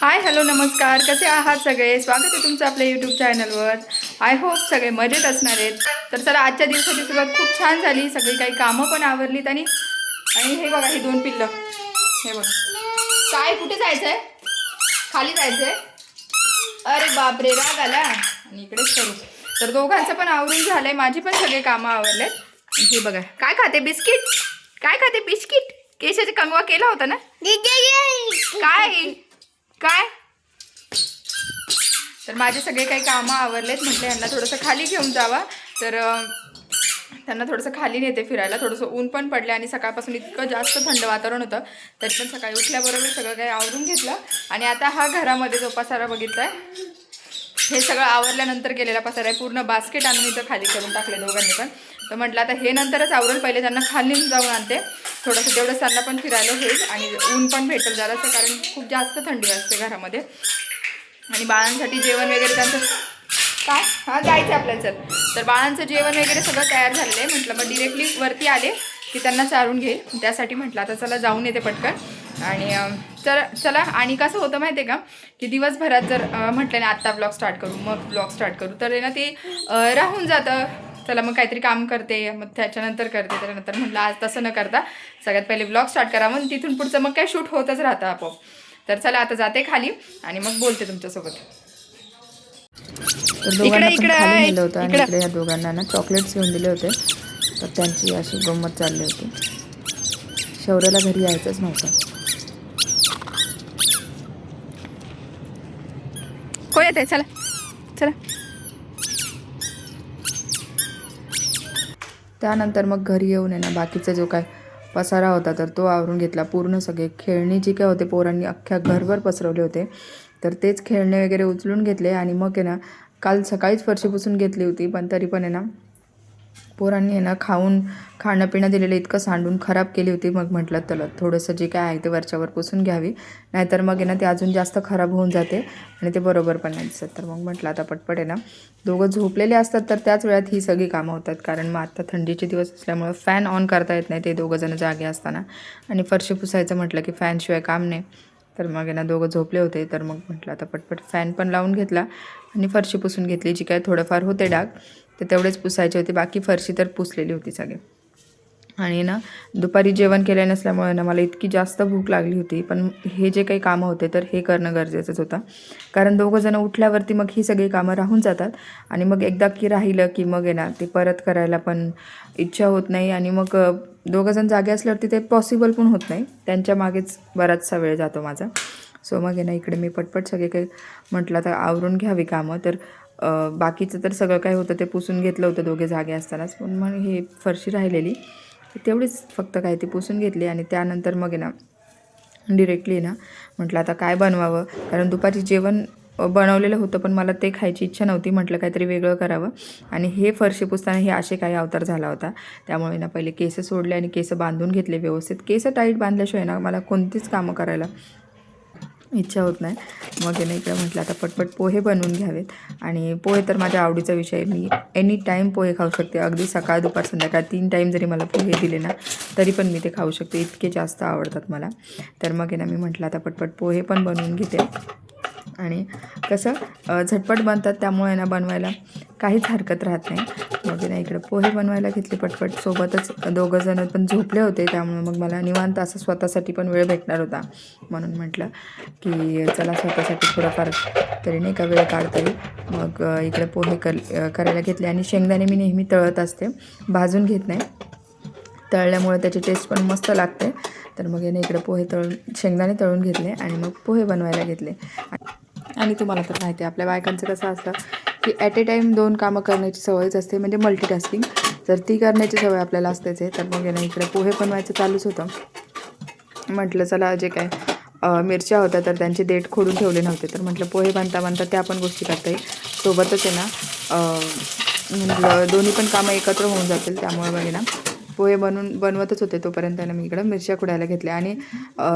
Hi hello नमस्कार. कसे आहात सगळे? स्वागत आहे तुमचं आपल्या यूट्यूब चॅनलवर आय होप सगळे मजेत असणार आहेत. तर चला आजच्या दिवसाची सुरुवात खूप छान झाली. सगळी काही कामं पण आवरलीत आणि आणि हे बघा ही दोन पिल्लं. हे बघा. काय कुठे जायचं आहे खाली जायचं आहे अरे बापरे राग आला. आणि इकडेच करू तर दोघांचं पण आवरून झालंय. माझी पण सगळे कामं आवरलेत. हे बघा. काय खाते? बिस्किट? काय खाते? बिस्किट? केशाचा कंगवा केला होता ना? काय? काय? तर माझे सगळे काही कामं आवरलेत म्हटलं यांना थोडंसं खाली घेऊन जावा. तर त्यांना थोडंसं खाली नेते फिरायला. थोडंसं ऊन पण पडलं आणि सकाळपासून इतकं जास्त थंड वातावरण होतं. तरी पण सकाळी उठल्याबरोबर सगळं काही आवरून घेतलं. आणि आता हा घरामध्ये जो पसारा बघितला आहे हे सगळं आवरल्यानंतर केलेला पसारा आहे. पूर्ण बास्केट आणून इथं खाली करून टाकले दोघांनी पण. तर म्हटलं आता हे नंतरच आवरेल पहिले त्यांना खाली जाऊन आणते. थोडंसं तेवढं त्यांना पण फिरायला होईल आणि ऊन पण भेटेल जरासं कारण खूप जास्त थंडी असते घरामध्ये. आणि बाळांसाठी जेवण वगैरे त्यांचं काय? हां जायचं आपल्याला चल. तर बाळांचं जेवण वगैरे सगळं तयार झालेलं आहे. म्हटलं मग डिरेक्टली वरती आले की त्यांना चारून घेईल. त्यासाठी म्हटलं आता चला जाऊन येते पटकन. आणि तर चला आणि कसं होतं माहिती आहे का? की दिवसभरात जर म्हटलं ना आत्ता ब्लॉग स्टार्ट करू मग ब्लॉग स्टार्ट करू तर आहे ना ते राहून जातं. चला मग काहीतरी काम करते मग त्याच्यानंतर करते त्याच्यानंतर म्हटलं आज तसं न करता सगळ्यात पहिले ब्लॉग स्टार्ट करा. मग तिथून पुढचं मग काय शूट होतच राहतं आपोआप. तर चला आता जाते खाली आणि मग बोलते तुमच्यासोबत. दोघांना पण इकडं, खाली नेलं होतं आणि इकडं. इकडे ह्या दोघांना ना चॉकलेट्स घेऊन दिले होते. तर त्यांची अशी गंमत चालली होती. शौर्याला घरी यायचंच नव्हतं. कोण येते चला. चला. त्यानंतर मग घरी येऊन आहे ना बाकीचा जो काय पसारा होता तर तो आवरून घेतला. पूर्ण सगळे खेळणी जी काय होते पोरांनी अख्ख्या घरभर पसरवले होते. तर तेच खेळणे वगैरे उचलून घेतले आणि मग आहे ना काल सकाळीच फरशी पुसून घेतली होती पण तरी पण आहे ना पोरांनी आहे ना खाऊन खाणं पिणं दिलेलं इतकं सांडून खराब केली होती. मग म्हटलं त्याला थोडंसं जे काय आहे ते वरच्यावर पुसून घ्यावी. नाहीतर मग आहे ना ते अजून जास्त खराब होऊन जाते आणि ते बरोबर पण नाही दिसत. तर मग म्हटलं आता पटपट आहे ना दोघं झोपलेले असतात तर त्याच वेळात ही सगळी कामं होतात. कारण मग आता थंडीचे दिवस असल्यामुळं फॅन ऑन करता येत नाही ते दोघं जण जागे असताना. आणि फरशी पुसायचं म्हटलं की फॅनशिवाय काम नाही. तर मग आहे ना दोघं झोपले होते. तर मग म्हटलं आता पटपट फॅन पण लावून घेतला आणि फरशी पुसून घेतली. जी काय थोडंफार होते डाग ते तेवढेच पुसायचे होते. बाकी फरशी तर पुसलेली होती सगळे. आणि ना दुपारी जेवण केलं नसल्यामुळे ना मला इतकी जास्त भूक लागली होती. पण हे जे काही कामं होते तर हे करणं गरजेचंच होतं. कारण दोघं जण उठल्यावरती मग ही सगळी कामं राहून जातात. आणि मग एकदा की राहिलं की मग आहे ना ते परत करायला पण इच्छा होत नाही. आणि मग दोघंजण दोघं जण जागे असल्यावरती ते पॉसिबल पण होत नाही. त्यांच्या मागेच बराचसा वेळ जातो माझा. सो मग आहे ना इकडे मी पटपट सगळे काही म्हटलं तर आवरून घ्यावी कामं. तर बाकीचं तर सगळं काय होतं ते पुसून घेतलं होतं दोघे जागे असतानाच. पण मग हे फरशी राहिलेली तेवढीच फक्त काय ती पुसून घेतली आणि त्यानंतर मग आहे ना डिरेक्टली ना म्हटलं आता काय बनवावं? कारण दुपारी जेवण बनवलेलं होतं पण मला ते खायची इच्छा नव्हती म्हटलं काहीतरी वेगळं करावं. आणि हे फरशी पुसताना हे असे काही अवतार झाला होता. त्यामुळे ना पहिले केस सोडले आणि केस बांधून घेतले व्यवस्थित. केस टाईट बांधल्याशिवाय ना मला कोणतीच कामं करायला इच्छा होत नाही. मग आहे इकडे म्हटलं आता पटपट पोहे बनवून घ्यावेत. आणि पोहे तर माझ्या आवडीचा विषय आहे. मी एनी टाईम पोहे खाऊ शकते. अगदी सकाळ दुपार संध्याकाळ तीन टाईम जरी मला पोहे दिले ना तरी पण मी ते खाऊ शकते. इतके जास्त आवडतात मला. तर मग आहे ना मी म्हटलं आता पटपट पोहे पण बनवून घेते. आणि कसं झटपट बनतात. त्यामुळे ना बनवायला काहीच हरकत राहत नाही. मग ना इकडे पोहे बनवायला घेतले पटपट. सोबतच दोघं जण पण झोपले होते. त्यामुळे मग मला निवांत असं स्वतःसाठी पण वेळ भेटणार होता. म्हणून म्हटलं की चला स्वतःसाठी थोडंफार तरी नाही का वेळ काढता येईल. मग इकडे पोहे कर करायला घेतले आणि शेंगदाणे मी नेहमी तळत असते. भाजून घेत नाही. तळल्यामुळे त्याची टेस्ट पण मस्त लागते. तर मग याने इकडे पोहे तळून शेंगदाणे तळून घेतले आणि मग पोहे बनवायला घेतले. आणि तुम्हाला तर माहिती आहे आपल्या बायकांचं कसं असतं की ॲट ए टाईम दोन कामं करण्याची सवयच असते म्हणजे मल्टीटास्किंग तर ती करण्याची सवय आपल्याला असतेच आहे तर मग याने इकडे पोहे बनवायचं चालूच होतं. म्हटलं चला जे काय मिरच्या होत्या तर त्यांचे देठ खोडून ठेवले नव्हते. तर म्हटलं पोहे बांधता बांधता त्या पण गोष्टी करता येईल. सोबतच आहे ना म्हटलं दोन्ही पण कामं एकत्र होऊन जातील त्यामुळे म्हणजे ना. पोहे बनवून बनवतच होते तोपर्यंत ना मी इकडं मिरच्या खुडायला घेतल्या. आणि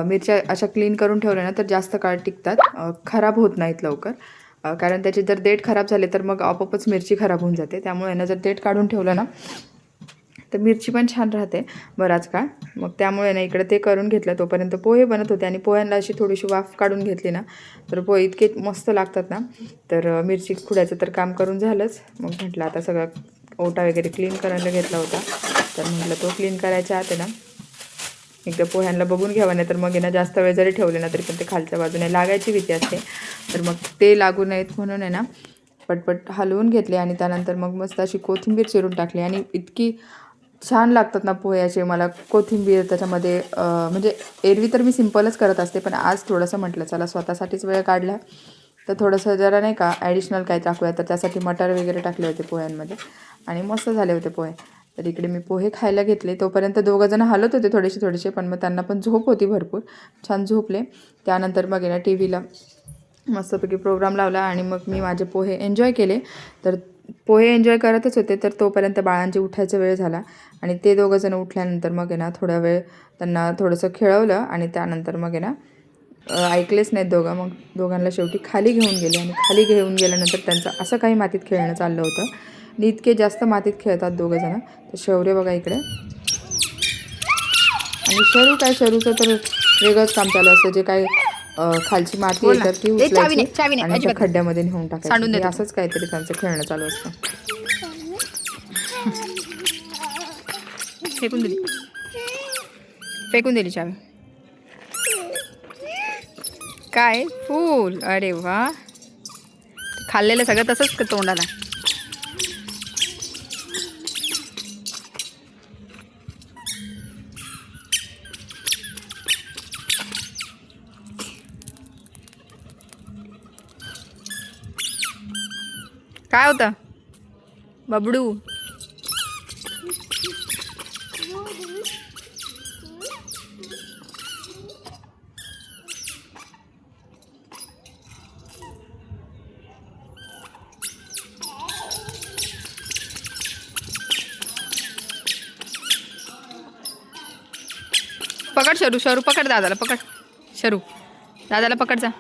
मिरच्या अशा क्लीन करून ठेवल्या ना तर जास्त काळ टिकतात. खराब होत नाहीत लवकर. कारण त्याचे जर देठ खराब झाले तर मग आपोआपच मिरची खराब होऊन जाते. त्यामुळे ना जर देठ काढून ठेवलं ना तर मिरची पण छान राहते बराच काळ. मग त्यामुळे ना इकडे ते करून घेतलं. तोपर्यंत पोहे बनत होते आणि पोह्यांना अशी थोडीशी वाफ काढून घेतली ना तर पोहे इतके मस्त लागतात ना. तर मिरची खुड्याचं तर काम करून झालंच. मग म्हटलं आता सगळं ओटा वगैरे क्लीन करायला घेतला होता. तर म्हटलं तो क्लीन करायच्या आत ना एकदा पोह्यांना बघून घ्यावं नाही तर मग यांना ना जास्त वेळ जरी ठेवले ना तरी पण ते खालच्या बाजूने लागायची भीती असते. तर मग ते लागू नयेत म्हणून आहे ना पटपट हलवून घेतले आणि त्यानंतर मग मस्त अशी कोथिंबीर चिरून टाकली. आणि इतकी छान लागतात ना पोह्याचे. मला कोथिंबीर त्याच्यामध्ये म्हणजे एरवी तर मी सिम्पलच करत असते पण आज थोडंसं म्हटलं चला स्वतःसाठीच वेळ काढला. तर थोडंसं जरा नाही का ॲडिशनल काही टाकूया तर त्यासाठी मटर वगैरे टाकले होते पोह्यांमध्ये आणि मस्त झाले होते पोहे. तर इकडे मी पोहे खायला घेतले. तोपर्यंत दोघंजणं हलत होते थोडेसे थोडेसे पण मग त्यांना पण झोप होती भरपूर. छान झोपले. त्यानंतर मग ना टी व्हीला मस्तपैकी प्रोग्राम लावला आणि मग मी माझे पोहे एन्जॉय केले. तर पोहे एन्जॉय करतच होते तर तोपर्यंत बाळांची उठायचा वेळ झाला. आणि ते दोघंजणं उठल्यानंतर मग आहे ना थोडा वेळ त्यांना थोडंसं खेळवलं आणि त्यानंतर मग आहे ना ऐकलेच नाहीत दोघं. मग दोघांना शेवटी खाली घेऊन गेले आणि खाली घेऊन गेल्यानंतर त्यांचं असं काही मातीत खेळणं चाललं होतं. आणि इतके जास्त मातीत खेळतात दोघंजणं तर शौर्य बघा इकडे. आणि शरू काय शरूचं तर वेगळंच काम चालू असतं. जे काय खालची माती आहे ना. तर ती उचलायची आणि त्या खड्ड्यामध्ये नेऊन सांडून टाकायची. हे असंच काहीतरी त्यांचं खेळणं चालू असतं. फेकून दिली. फेकून दिली चावी. काय? फूल. अरे वा. खाल्लेलं सगळं तसंच तोंडाला. काय होतं? बबडू. पकड शरू शरू पकड दादाला पकड. शरू. दादाला पकड जा.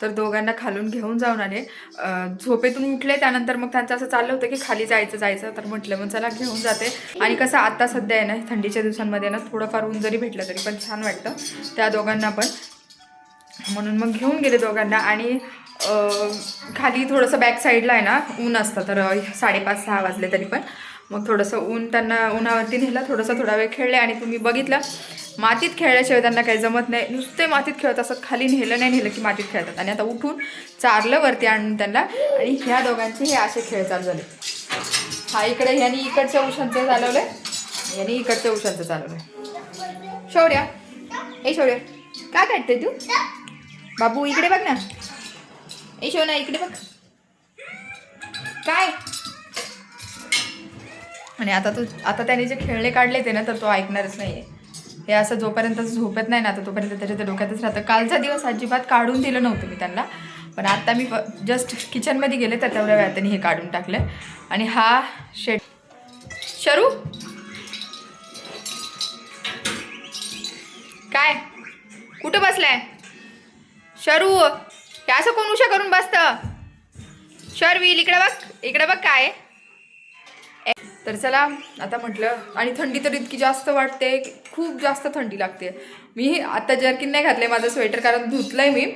तर दोघांना खालून घेऊन जाऊन आले झोपेतून उठले. त्यानंतर मग त्यांचं असं चाललं होतं की खाली जायचं जायचं. तर म्हटलं मग चला घेऊन जाते. आणि कसं आत्ता सध्या आहे ना थंडीच्या दिवसांमध्ये ना थोडंफार ऊन जरी भेटलं तरी पण छान वाटतं. त्या दोघांना पण. म्हणून मग घेऊन गेले दोघांना आणि खाली थोडंसं बॅक साईडला आहे ना ऊन असतं. तर साडेपाच सहा वाजले तरी पण. मग थोडंसं ऊन त्यांना उन्हावरती नेलं थोडंसं थोडा वेळ खेळले आणि तुम्ही बघितलं मातीत खेळल्याशिवाय त्यांना काही जमत नाही. नुसते मातीत खेळत असतात खाली नेलं नाही नेलं की मातीत खेळतात. आणि आता उठून चारलं वरती आणून त्यांना आणि ह्या दोघांचे हे असे खेळ चालू झाले. हा इकडे ह्यानी इकडच्या उशांचं चालवलं आहे यांनी इकडच्या उशांचं चालवलं आहे शौर्या. ए शौर्या. काय काढते तू? बाबू इकडे बघ ना. ए शोना इकडे बघ. काय? आणि आता तू आता त्याने जे खेळणे काढले ते ना तर तो ऐकणारच नाही आहे हे असं जोपर्यंत झोपत नाही ना तर तोपर्यंत त्याच्या त्या डोक्यातच राहतं. कालचा दिवस अजिबात काढून दिलं नव्हतं मी त्यांना. पण आता मी जस्ट किचनमध्ये गेले तर तेवढ्या वेळात त्यांनी हे काढून टाकलं. आणि हा शेट शरू? काय? कुठं बसलाय? शरू हे असं कोण उशा करून बसतं? शर्विल इकडे बघ इकडे बघ काय तर चला आता म्हटलं आणि थंडी तर इतकी जास्त वाटते खूप जास्त थंडी लागते. मी आता जर्किन नाही घातले माझं स्वेटर कारण आहे मी.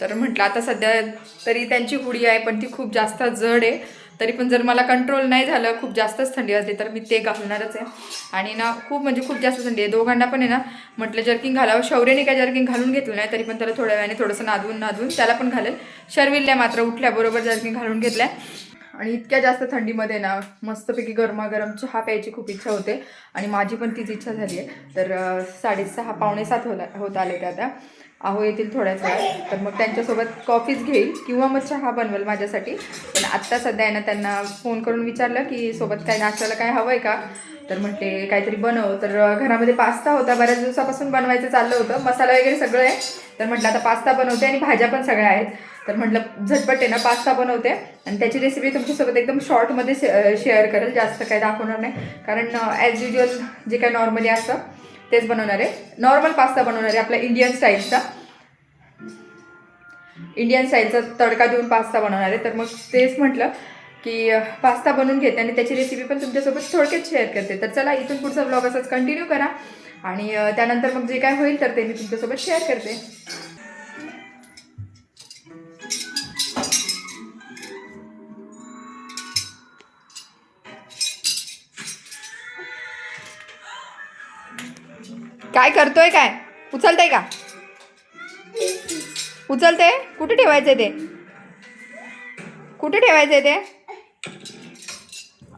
तर म्हटलं आता सध्या तरी त्यांची हुडी आहे पण ती खूप जास्त जड आहे. तरी पण जर मला कंट्रोल नाही झालं खूप जास्तच थंडी वाजली तर मी ते घालणारच आहे. आणि ना खूप म्हणजे खूप जास्त थंडी आहे. दोघांना पण आहे ना म्हटलं जर्किंग घालावं. शौर्यने काय जर्किंग घालून घेतलं नाही तरी पण त्याला थोड्या वेळाने थोडंसं नादवून नादवून त्याला पण घालेल. शर्विलल्या मात्र उठल्याबरोबर जर्किंग घालून घेतल्या. आणि इतक्या जास्त थंडीमध्ये ना मस्तपैकी गरमागरम चहा प्यायची खूप इच्छा होते. आणि माझी पण तीच इच्छा झाली आहे तर साडेसहा पावणे सात होला होत आले त्या आता. आहो येतील थोड्याच वेळात. तर मग त्यांच्यासोबत कॉफीच घेईल किंवा मग चहा बनवेल माझ्यासाठी. पण आत्ता सध्या आहे ना त्यांना फोन करून विचारलं की सोबत काय नाश्त्याला काय हवं आहे का? तर म्हटले काहीतरी बनव. तर घरामध्ये पास्ता होता बऱ्याच दिवसापासून बनवायचं चाललं होतं. मसाला वगैरे सगळं आहे. तर म्हटलं आता पास्ता बनवते आणि भाज्या पण सगळ्या आहेत. तर म्हटलं झटपट आहे ना पास्ता बनवते. आणि त्याची रेसिपी तुमच्यासोबत एकदम शॉर्टमध्ये शेअर करेल. जास्त काही दाखवणार नाही. कारण ॲज युज्युअल जे काय नॉर्मली असतं तेच बनवणार आहे. नॉर्मल पास्ता बनवणार आहे आपला इंडियन स्टाईलचा इंडियन स्टाईलचा तडका देऊन पास्ता बनवणार आहे. तर मग तेच म्हटलं की पास्ता बनवून घेते आणि त्याची रेसिपी पण तुमच्यासोबत थोडक्यात शेअर करते. तर चला इथून पुढचा ब्लॉग असाच कंटिन्यू करा. आणि त्यानंतर मग जे काय होईल तर ते मी तुमच्यासोबत शेअर करते. काय करतोय काय? उचलतंय का? उचलते कुठे ठेवायचंय ते? कुठे ठेवायचंय ते?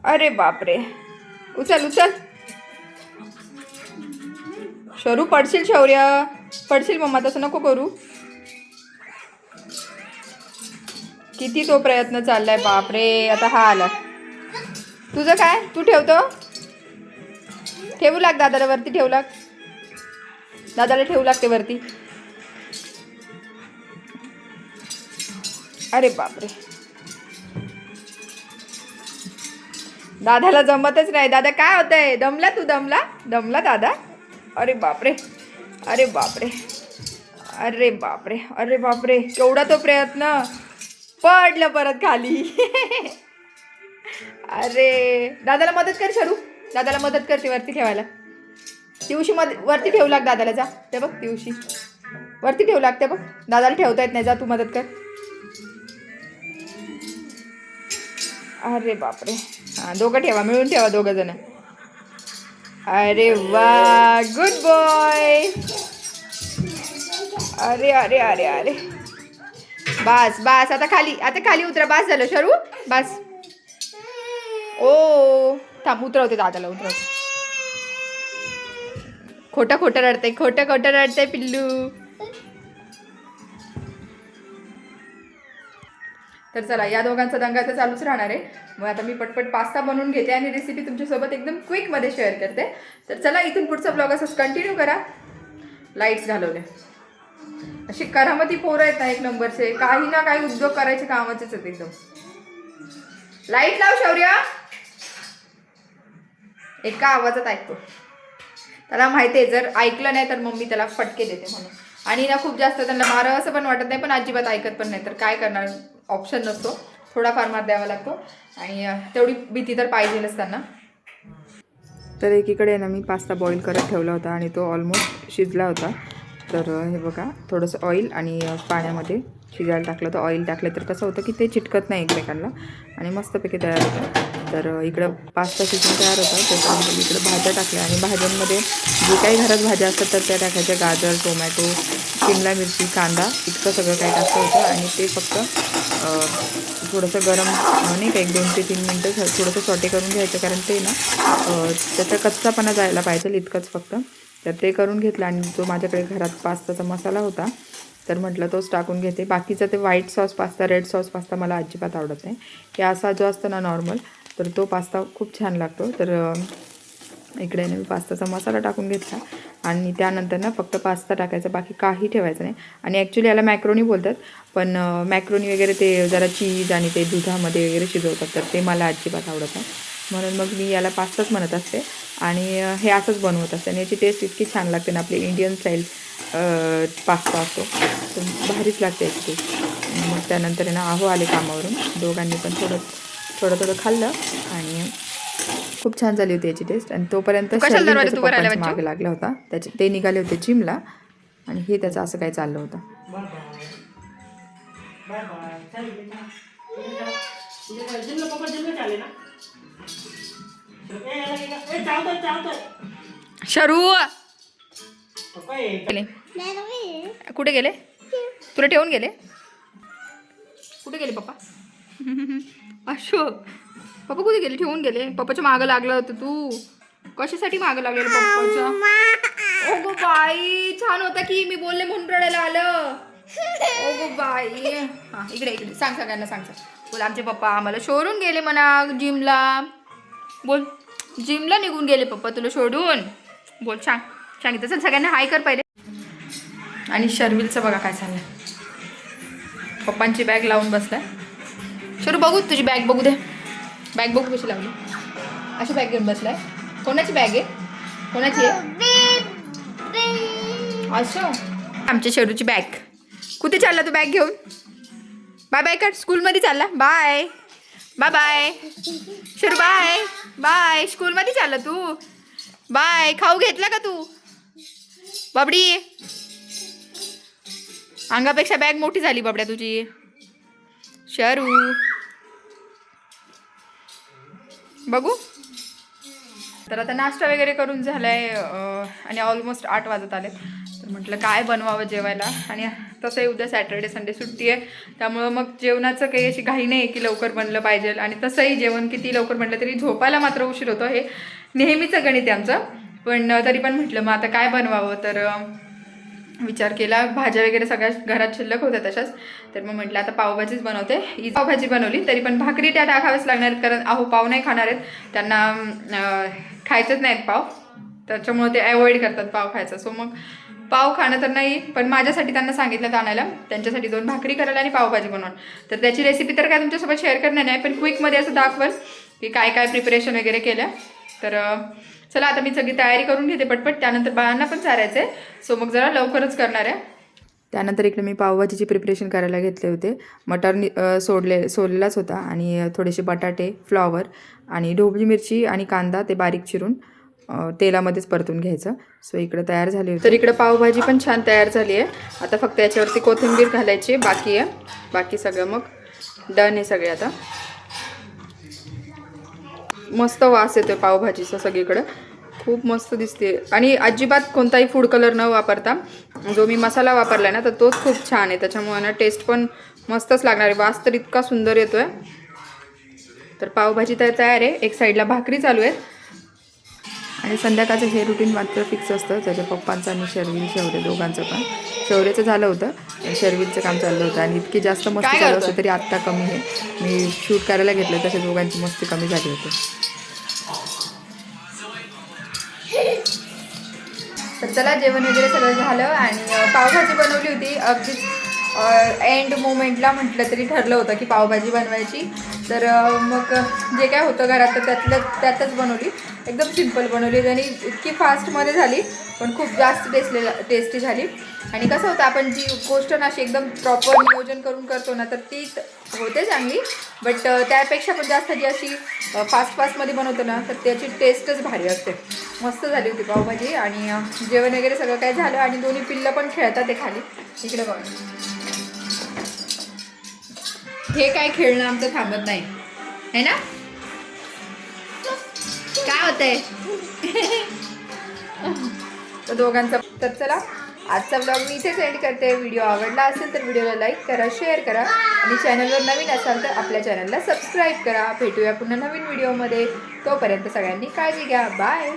अरे बापरे. उचल उचल. शरू पडशील शौर्य. पडशील मम्मा तसं नको करू. किती तो प्रयत्न चाललाय बापरे. आता हा आला. तुझं काय? तू ठेवतो? ठेवू लाग दादाला वरती ठेवू लाग. दादाला ठेवू लागते वरती. अरे बापरे. दादाला जमतच नाही. दादा काय होतंय? दमला तू? दमला? दमला दादा? अरे बापरे. अरे बापरे. अरे बापरे. अरे बापरे. केवढा तो प्रयत्न. पडलं परत खाली. अरे. दादाला मदत कर सरू दादाला मदत करते वरती ठेवायला. दिवशी मद वरती ठेवू लाग दादाला जा. ते बघ दिवशी वरती ठेवू लागते बघ. दादाला ठेवता येत नाही. जा तू मदत कर. अरे बापरे. हां दोघं ठेवा मिळून ठेवा दोघं जण. अरे वा गुड बॉय अरे अरे अरे अरे. बस बस आता खाली आता खाली उतरा. बस झालं शरू? बस. ओ थांब उतरवते दादाला उतरवते. खोटं खोटं रडतंय खोटं खोटं रडतंय पिल्लू. तर चला या दोघांचा दंगा तर चालूच राहणार आहे. मग आता मी पटपट पास्ता बनवून घेते आणि रेसिपी तुमच्यासोबत एकदम क्विकमध्ये शेअर करते. तर चला इथून पुढचा ब्लॉग असंच कंटिन्यू करा. लाईट्स घालवले. अशी करामती पोरं आहेत ना एक नंबरचे. काही ना काही उद्योग करायचे कामाचेच आहेत एकदम. लाइट लाव शौर्य. एका आवाजात ऐकतो. त्याला माहिती आहे जर ऐकलं नाही तर मम्मी त्याला फटके देते म्हणून. आणि ना खूप जास्त त्यांना मारावं असं पण वाटत नाही पण अजिबात ऐकत पण नाही. तर काय करणार? ऑप्शन नसतो. थोडाफार मार द्यावा लागतो. आणि तेवढी भीती तर पाहिजेलच त्यांना. तर एकीकडे ना मी पास्ता बॉईल करत ठेवला होता आणि तो ऑलमोस्ट शिजला होता. तर हे बघा थोडंसं ऑइल आणि पाण्यामध्ये शिजायला टाकलं तर ऑइल टाकलं तर कसं होतं की ते चिटकत नाही एकमेकांना आणि मस्तपैकी तयार होतं. तर इकडं पास्ता शिजून तयार होता. त्याच्यामध्ये इकडं भाज्या टाकल्या आणि भाज्यांमध्ये जे काही घरात भाज्या असतात तर त्या टाकायच्या. गाजर टोमॅटो शिमला मिरची कांदा इतकं सगळं काही टाकलं होतं आणि ते फक्त थोडंसं गरम नाही का एक दोन ते तीन मिनटं थोडंसं सॉटे करून घ्यायचं. कारण ते ना त्याचा कच्चापणा जायला पाहिजे इतकंच फक्त. तर ते करून घेतलं आणि जो माझ्याकडे घरात पास्ताचा मसाला होता तर म्हटलं तोच टाकून घेते. बाकीचा ते white sauce pasta red sauce pasta मला अजिबात आवडत नाही. की असा जो असतो ना नॉर्मल तर तो पास्ता खूप छान लागतो. तर इकडे मी पास्ताचा मसाला टाकून घेतला. आणि त्यानंतर ना फक्त पास्ता टाकायचा बाकी काही ठेवायचं नाही. आणि ॲक्च्युली याला मॅक्रोनी बोलतात पण मॅक्रोनी वगैरे ते जरा चीज आणि ते दुधामध्ये वगैरे शिजवतात तर ते मला अजिबात आवडत नाही. म्हणून मग मी याला पास्ताच म्हणत असते आणि हे असंच बनवत असते आणि याची टेस्ट इतकी छान लागते ना आपली इंडियन स्टाईल पास्ता असतो तर भारीच लागते याची टेस्ट मग त्यानंतर ना आहो आले कामावरून दोघांनी पण थोडं थोडं थोडं खाल्लं आणि खूप छान झाली होती याची टेस्ट आणि तोपर्यंत मागे लागला होता त्याचे ते निघाले होते जिमला आणि हे त्याचं असं काही चाललं होतं चालेल काय जिल्हा पप्पा जिल्हा चाले ना शरू! पप्पा ये. गेले. कुठे गेले? तुला ठेवून गेले? कुठे गेले पप्पा? अशोक पप्पा कुठे गेले? ठेवून गेले. पप्पाच्या मागं लागलं होतं तू. कशासाठी मागं लागलेलं पप्पाच्या ओ गो बाई छान होता की मी बोलले म्हणून रडायला आलं. ओ गो बाई. हा इकडे इकडे. सांग सगळ्यांना सांग सांग. बोल आमचे पप्पा आम्हाला सोडून गेले म्हणा जिमला बोल. जिमला निघून गेले पप्पा तुला सोडून. बोल सांग. सांगितलं चल सगळ्यांना हाय कर पहिले. आणि शर्विलचं बघा काय झालं पप्पांची बॅग लावून बसलाय. शरू बघू तुझी बॅग बघू दे. बॅग बघू कशी लावली. अशी बॅग घेऊन बसलाय. कोणाची बॅग आहे? कोणाची आहे? असं? आमच्या शेरूची बॅग कुठे चालला तू बॅग घेऊन? बाय बाय कर स्कूलमध्ये चालला. Bye bye bye Sheru bye. Bye. स्कूलमध्ये चालला तू. बाय. खाऊ घेतला का तू? बाबडी. अंगापेक्षा बॅग मोठी झाली बाबड्या तुझी. शरू. बघू. तर आता नाश्ता वगैरे करून झालाय आणि ऑलमोस्ट आठ वाजत आले तर म्हटलं काय बनवावं जेवायला? आणि तसंही उद्या सॅटर्डे संडे सुट्टी आहे. त्यामुळं मग जेवणाचं काही अशी घाई नाही की लवकर बनलं पाहिजे. आणि तसंही जेवण किती लवकर बनलं तरी झोपायला मात्र उशीर होतो. हे नेहमीचं गणित आहे आमचं. पण तरी पण म्हटलं मग आता काय बनवावं? तर विचार केला. भाज्या वगैरे सगळ्या घरात शिल्लक होत्या तशाच. तर मग म्हटलं आता पावभाजीच बनवते. ही पावभाजी बनवली. तरी पण भाकरी त्या टाकाव्याच लागणार आहेत. कारण अहो पाव नाही खाणार आहेत. त्यांना खायचंच नाहीत पाव. त्याच्यामुळे ते अवॉइड करतात पाव खायचं. सो मग पाव खाणं तर नाही पण माझ्यासाठी त्यांना सांगितलं आणायला. त्यांच्यासाठी दोन भाकरी करायला आणि पावभाजी बनवून. तर त्याची रेसिपी तर काय तुमच्यासोबत शेअर करणार नाही पण क्विकमध्ये असं दाखवल की काय काय प्रिपरेशन वगैरे केलं. तर चला आता मी सगळी तयारी करून घेते पटपट. त्यानंतर बाळांना पण चारायचं आहे सो मग जरा लवकरच करणार आहे. त्यानंतर इकडे मी पावभाजीची प्रिपरेशन करायला घेतले होते. मटर नि- सोडले सोडलेलाच होता आणि थोडेसे बटाटे फ्लॉवर आणि ढोबळी मिरची आणि कांदा ते बारीक चिरून तेलामध्येच परतून घ्यायचं. सो इकडं तयार झाली होती. तर इकडं पावभाजी पण छान तयार झाली आहे. आता फक्त याच्यावरती कोथिंबीर घालायची. बाकी आहे. बाकी सगळं मग डन आहे सगळे आता. मस्त वास येतोय पावभाजीचा सगळीकडं. खूप मस्त दिसते. आणि अजिबात कोणताही फूड कलर न वापरता जो मी मसाला वापरला ना तर तोच खूप छान आहे. त्याच्यामुळे ना टेस्ट पण मस्तच लागणार आहे. वास तर इतका सुंदर येतोय. तर पावभाजी तर तयार आहे. एक साईडला भाकरी चालू आहेत आणि संध्याकाळचं हे रुटीन मात्र फिक्स असतं. त्याच्या पप्पांचं आणि शर्विल शौर्य दोघांचं पण. शौर्याचं झालं होतं. शर्विलचं काम चाललं होतं. आणि इतकी जास्त मस्ती चालू? असते तरी आत्ता कमी आहे. मी शूट करायला घेतलं तसे दोघांची मस्ती कमी झाली होती. तर चला जेवण वगैरे सगळं झालं आणि पावभाजी बनवली होती. अगदीच एंड मोमेंटला म्हटलं तरी ठरलं होतं की पावभाजी बनवायची. तर मग जे काय होतं घरात तर त्यातलं त्यातच बनवली. एकदम सिंपल बनवली आणि इतकी फास्टमध्ये झाली पण खूप जास्त टेस्टले टेस्टी झाली. आणि कसं होतं आपण जी गोष्ट ना अशी एकदम प्रॉपर नियोजन करून करतो ना तर ती होते चांगली. बट त्यापेक्षा पण जास्त जी अशी फास्ट फास्टमध्ये बनवतो ना तर त्याची टेस्टच भारी असते. मस्त झाली होती पावभाजी आणि जेवण वगैरे सगळं काय झालं आणि दोन्ही पिल्लं पण खेळतात ते खाली. इकडे बघ. हे काय खेळणं आमचं थांबत नाही. है ना? काय होतंय? तर दोघांचा तर चला आजचा ब्लॉग मी इथेच एंड करते. व्हिडिओ आवडला असेल तर व्हिडिओला लाईक करा शेअर करा. आणि चॅनलवर नवीन असाल तर आपल्या चॅनलला सबस्क्राईब करा. भेटूया पुन्हा नवीन व्हिडिओमध्ये तोपर्यंत सगळ्यांनी काळजी घ्या. बाय